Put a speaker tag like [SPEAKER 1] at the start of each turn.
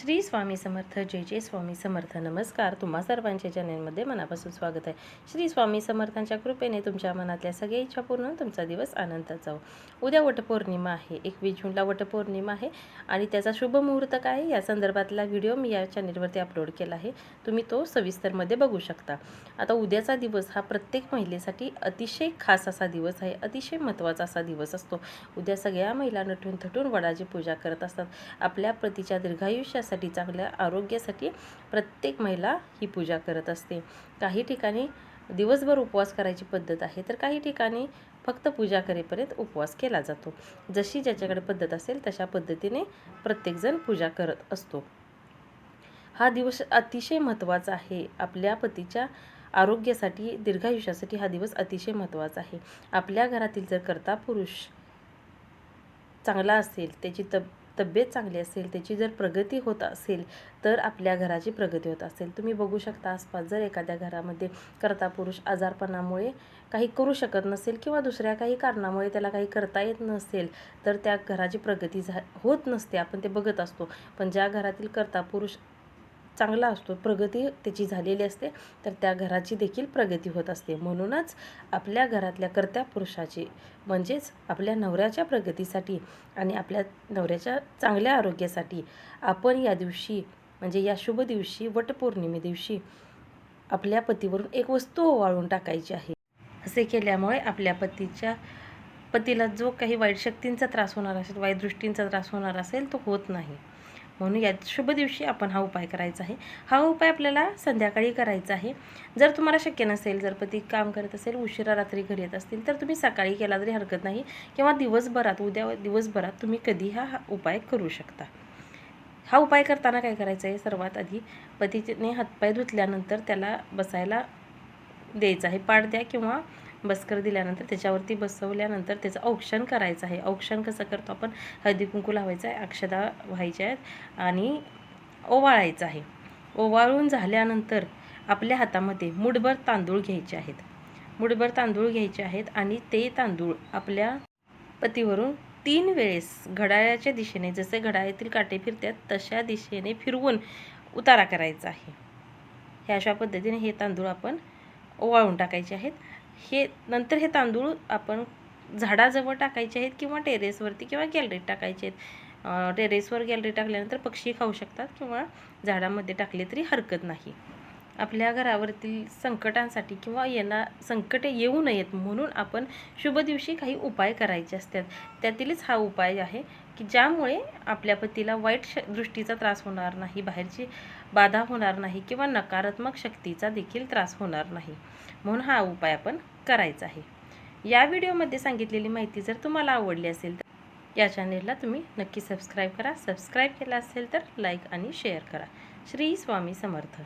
[SPEAKER 1] श्री स्वामी समर्थ जय जय स्वामी समर्थ. नमस्कार तुम्हा सर्वांच्या चॅनेलमध्ये मनापासून स्वागत आहे. श्री स्वामी समर्थांच्या कृपेने तुमच्या मनातल्या सगळ्या इच्छा पूर्ण तुमचा दिवस आनंदात जाऊ हो. उद्या वटपौर्णिमा आहे एकवीस जूनला वटपौर्णिमा आहे आणि त्याचा शुभ मुहूर्त काय या संदर्भातला व्हिडिओ मी या चॅनेलवरती अपलोड केला आहे. तुम्ही तो सविस्तरमध्ये बघू शकता. आता उद्याचा दिवस हा प्रत्येक महिलेसाठी अतिशय खास असा दिवस आहे अतिशय महत्त्वाचा असा दिवस असतो. उद्या सगळ्या महिला नटून थटून वडाची पूजा करत असतात. आपल्या पतीच्या शरीरासाठी चांगल्या आरोग्यासाठी प्रत्येक महिला ही पूजा करत असते. काही ठिकाणी दिवसभर उपवास करायची पद्धत आहे तर काही ठिकाणी फक्त पूजा करेपर्यंत उपवास केला जातो. जशी ज्याच्याकडे पद्धत असेल तशा पद्धतीने प्रत्येकजण पूजा करत असतो. हा दिवस अतिशय महत्त्वाचा आहे. आपल्या पतीच्या आरोग्यासाठी दीर्घायुष्यासाठी हा दिवस अतिशय महत्त्वाचा आहे. आपल्या घरातील जर कर्ता पुरुष चांगला असेल त्याची तब तब्येत चांगली असेल त्याची जर प्रगती होत असेल तर आपल्या घराची प्रगती होत असेल. तुम्ही बघू शकता आसपास जर एखाद्या घरामध्ये करता पुरुष आजारपणामुळे काही करू शकत नसेल किंवा दुसऱ्या काही कारणामुळे त्याला काही करता येत नसेल तर त्या घराची प्रगती झा होत नसते. आपण ते बघत असतो. पण ज्या घरातील करता पुरुष चांगला असतो. प्रगती त्याची झालेली असते. तर त्या घराची देखील प्रगती होत असते. म्हणूनच आपल्या घरातल्या कर्त्या पुरुषाची म्हणजेच आपल्या नवऱ्याच्या प्रगतीसाठी आणि आपल्या नवऱ्याच्या चांगल्या आरोग्यासाठी आपण या दिवशी म्हणजे या शुभ दिवशी वटपौर्णिमे दिवशी आपल्या पतीवरून एक वस्तू ओवाळून टाकायची आहे. असे केल्यामुळे आपल्या पतीच्या पतीला जो काही वाईट शक्तींचा त्रास होणार असेल वाईट दृष्टींचा त्रास होणार असेल तो होत नाही. म्हणून या शुभ दिवशी आपण हा उपाय करायचा आहे. हा उपाय आपल्याला संध्याकाळी करायचा आहे. जर तुम्हाला शक्य नसेल जर पती काम करत असेल उशिरा रात्री घरी येत असतील तर तुम्ही सकाळी केला तरी हरकत नाही किंवा दिवसभरात उद्या दिवसभरात तुम्ही कधी हा उपाय करू शकता. हा उपाय करताना काय करायचं आहे? सर्वात आधी पतीने हातपाय धुतल्यानंतर त्याला बसायला द्यायचं आहे. पाठ द्या किंवा बसकर दिल्यानंतर त्याच्यावरती बसवल्यानंतर त्याचं औक्षण करायचं आहे. औक्षण कसं करतो आपण? हळदी कुंकू लावायचं आहे अक्षदा व्हायच्या आहेत आणि ओवाळायचं आहे. ओवाळून झाल्यानंतर आपल्या हातामध्ये मुठभर तांदूळ घ्यायचे आहेत. मुठभर तांदूळ घ्यायचे आहेत आणि ते तांदूळ आपल्या पतीवरून तीन वेळेस घड्याळाच्या दिशेने जसे घड्याळातील काटे फिरतात तशा दिशेने फिरवून उतारा करायचा आहे. ह्या अशा पद्धतीने हे तांदूळ आपण ओवाळून टाकायचे आहेत. हे नंतर हे तांदूळ आपण झाडाजवळ टाकायचे आहेत किंवा टेरेसवरती किंवा गॅलरीत टाकायचे आहेत. टेरेसवर गॅलरी टाकल्यानंतर पक्षी खाऊ शकतात किंवा झाडामध्ये टाकले तरी हरकत नाही. आपल्या घरावरतील संकटांसाठी किंवा येणार संकटे येऊ नयेत म्हणून आपण शुभ दिवशी काही उपाय करायचे असतात. त्यातीलच हा उपाय आहे. की ज्यामुळे आपल्या पतीला वाईट श दृष्टीचा त्रास होणार नाही बाहेरची बाधा होणार नाही किंवा नकारात्मक शक्तीचा देखील त्रास होणार नाही. म्हणून हा उपाय आपण करायचा आहे. या व्हिडिओमध्ये सांगितलेली माहिती जर तुम्हाला आवडली असेल तर या चॅनेलला तुम्ही नक्की सबस्क्राईब करा. सबस्क्राईब केला असेल तर लाईक आणि शेअर करा. श्री स्वामी समर्थ.